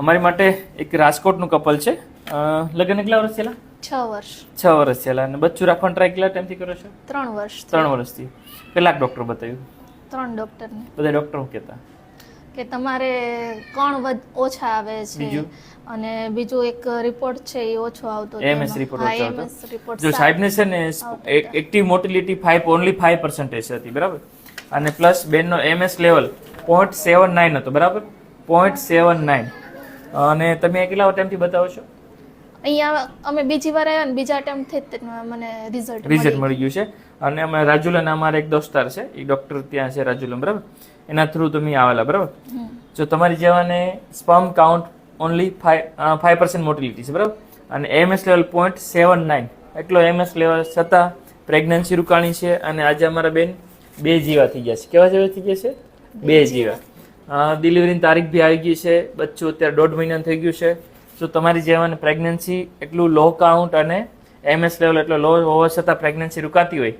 અમારી માટે એક રાજકોટનું કપલ છે. લગ્ન કેટલા વર્ષ થયેલા? છ વર્ષ. છ વર્ષ થયેલા. અને બચ્ચું રાખવાનું ટ્રાય કેટલા ટાઈમથી કરો છો? ત્રણ વર્ષ ત્રણ વર્ષથી કેટલાક ડૉક્ટર બતાવ્યું? ત્રણ ડૉક્ટર બધા ડૉક્ટર કહેતા? કે તમારે કણ ઓછા આવે છે? અને બીજું એક રિપોર્ટ છે એ ઓછો આવતો એમએસ રિપોર્ટ ઓછો આવતો? જો. સાહેબને છે ને active motility five only five percentage હતી બરાબર? અને પ્લસ બેનનો MS level point seven nine હતો બરાબર? પોઈન્ટ સેવન નાઇન અને તમે કેટલા ટાઈમથી બતાવો છો? અહીંયા અમે બીજી વાર આવ્યા ને બીજા અટેમ્પ્ટથી મને રિઝલ્ટ રિઝલ્ટ મળી ગયું છે. અને અમે રાજુલાના અમારા એક દોસ્તાર છે. એ ડૉક્ટર ત્યાં છે રાજુલા બરાબર? એના થ્રુ તમે આવેલા બરાબર? જો તમારી જેવાને sperm count only five five percent motility છે બરાબર? અને MS level point seven nine એટલો એમએસ લેવલ છતાં પ્રેગ્નન્સી રૂકાણી છે અને આજે અમારા બેન બે જીવા થઈ ગયા છે. કેવા જેવા થઈ ગયા છે? બે જીવા. ડિલિવરીની તારીખ બી આવી ગઈ છે. બચ્ચું અત્યારે દોઢ મહિના થઈ ગયું છે. જો તમારી જેવાને પ્રેગ્નન્સી એટલું લો કાઉન્ટ અને એમએસ લેવલ એટલો લો હોવા છતાં પ્રેગ્નન્સી રૂકાતી હોય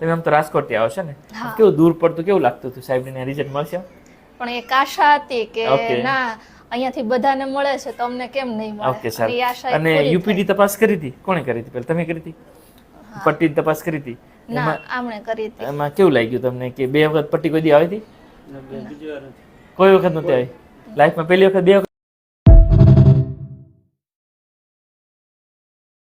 તમે આમ તો રાજકોટથી આવો છો ને? કેવું દૂર પડતું કેવું લાગતું હતું સાહેબને રિઝલ્ટ મળશે? પણ એક આશા હતી કે ના અહીંયાથી બધાને મળે છે તો અમને કેમ નહીં મળે? ઓકે અને સારું. અને યુપીડી તપાસ કરી હતી? કોણે કરી હતી પેલા તમે કરી હતી? પટ્ટી તપાસ કરી હતી? ના આમણે કરી હતી. એમાં કેવું લાગ્યું તમને કે બે વખત પટ્ટી કોઈ દી આવી હતી. કોઈ વખત નથી આવી. લાઈફમાં પહેલી વખત બે